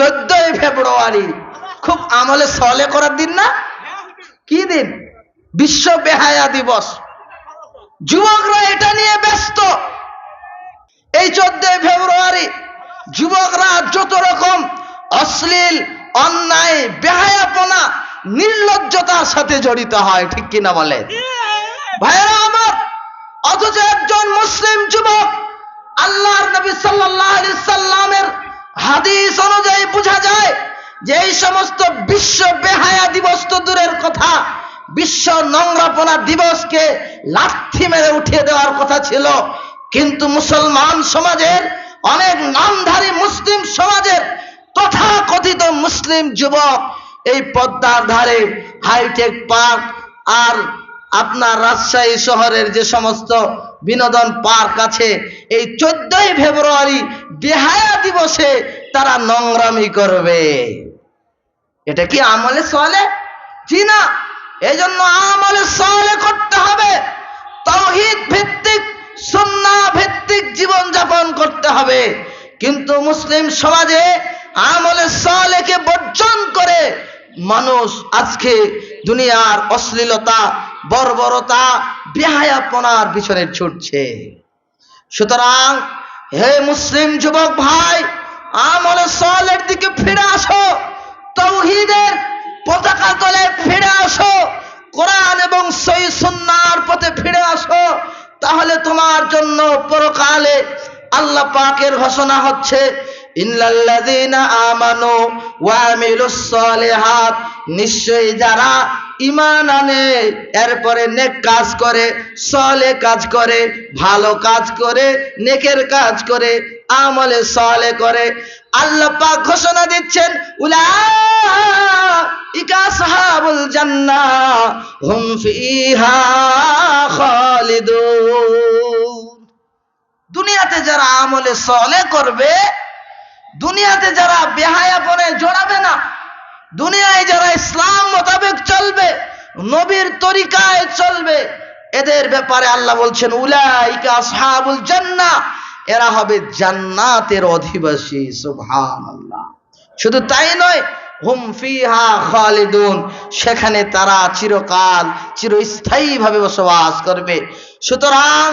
চোদ্দই ফেব্রুয়ারি। খুব আমলে সলে করার দিন না? কি দিন? বিশ্ব বেহায়া দিবস। যুবকরা এটা নিয়ে ব্যস্ত। এই চোদ্দই ফেব্রুয়ারি যুবকরা যত রকম অশ্লীল, অন্যায়, বেহায়াপনা, নির্লজ্জতার সাথে জড়িত হয়, ঠিক কিনা বলেন? ভাইরা আমার, অথচ একজন মুসলিম যুবক, আল্লাহর নবী সাল্লাল্লাহু আলাইহি সাল্লামের হাদিস অনুযায়ী বোঝা যায় যে এই সমস্ত বিশ্ব বেহায়া দিবস তো দূরের কথা। বিশ্ব নোংরাপনা দিবসকে লাথি মেরে উঠিয়ে দেওয়ার কথা ছিল। কিন্তু মুসলমান সমাজের, অনেক নামধারী মুসলিম সমাজের তথাকথিত মুসলিম যুবক এই পদ্মার ধারে হাইটেক পার্ক আর আপনার রাজশাহী শহরের যে সমস্ত বিনোদন পার্ক আছে। এই চোদ্দই ফেব্রুয়ারি বেহায়া দিবসে তারা নোংরামি করবে। এটা কি আমলে সলে? জি না। এই জন্য আমলে সলে করতে হবে। তৌহিদ ভিত্তিক, সুন্না ভিত্তিক জীবন যাপন করতে হবে। কিন্তু মুসলিম সমাজে আমলে সলেকে বর্জন করে মানুষ আজকে দুনিয়ার অশ্লীলতা, বর্বরতা বেহায়াপনার পিছনে ছুটছে। সুতরাং, হে মুসলিম যুবক ভাই, আমলে সলের দিকে ফিরে আসো, তৌহিদের পতাকা তলে ফিরে আসো, কোরআন এবং সই সুন্নার পথে ফিরে আসো, তাহলে তোমার জন্য পরকালে আল্লাহ পাকের ঘোষণা হচ্ছে ইল্লাল্লাযীনা নিশ্চয়ই যারা ঈমান আনে, এরপরে নেক কাজ করে, সলে কাজ করে, ভালো কাজ করে, নেকের কাজ করে, আমলে সলে করে। আল্লাহ পাক ঘোষণা দিচ্ছেন, উলাইকা সাহাবুল জান্নাহ হুম ফিহা খালিদুন। দুনিয়াতে যারা আমলে সলে করবে, দুনিয়াতে যারা বেহায়াপনে জড়াবে না দুনিয়ায় যারা ইসলাম মোতাবেক চলবে, নবীর তরিকায় চলবে, এদের ব্যাপারে আল্লাহ বলছেন, উলাইকা আসহাবুল জান্নাহ, এরা হবে জান্নাতের অধিবাসী, সুবহানাল্লাহ। শুধু তাই নয়, হুম ফিহা খালিদুন, সেখানে তারা চিরকাল, চিরস্থায়ীভাবে বসবাস করবে। সুতরাং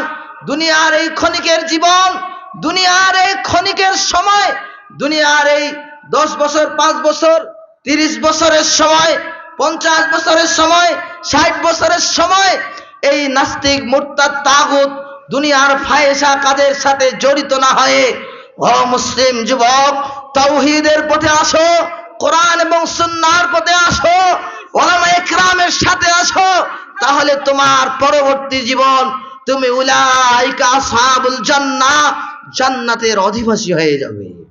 দুনিয়ার এই ক্ষণিকের জীবন, দুনিয়ার এই ক্ষণিকের সময়, দুনিয়ার এই দশ বছর, পাঁচ বছর তিরিশ বছরের সময়, পঞ্চাশ বছরের সময়, ষাট বছরের সময় এই নাস্তিক মোর্তার তাগুত দুনিয়ার ফায়েসা কাজের সাথে জড়িত না হয়ে, ও মুসলিম যুবক তৌহিদের পথে আসো, কোরআন এবং সুন্নার পথে আসো, ওলামা একরামের সাথে আসো, তাহলে তোমার পরবর্তী জীবন তুমি উলাইকা আসহাবুল জান্নাহ, জান্নাতের অধিবাসী হয়ে যাবে।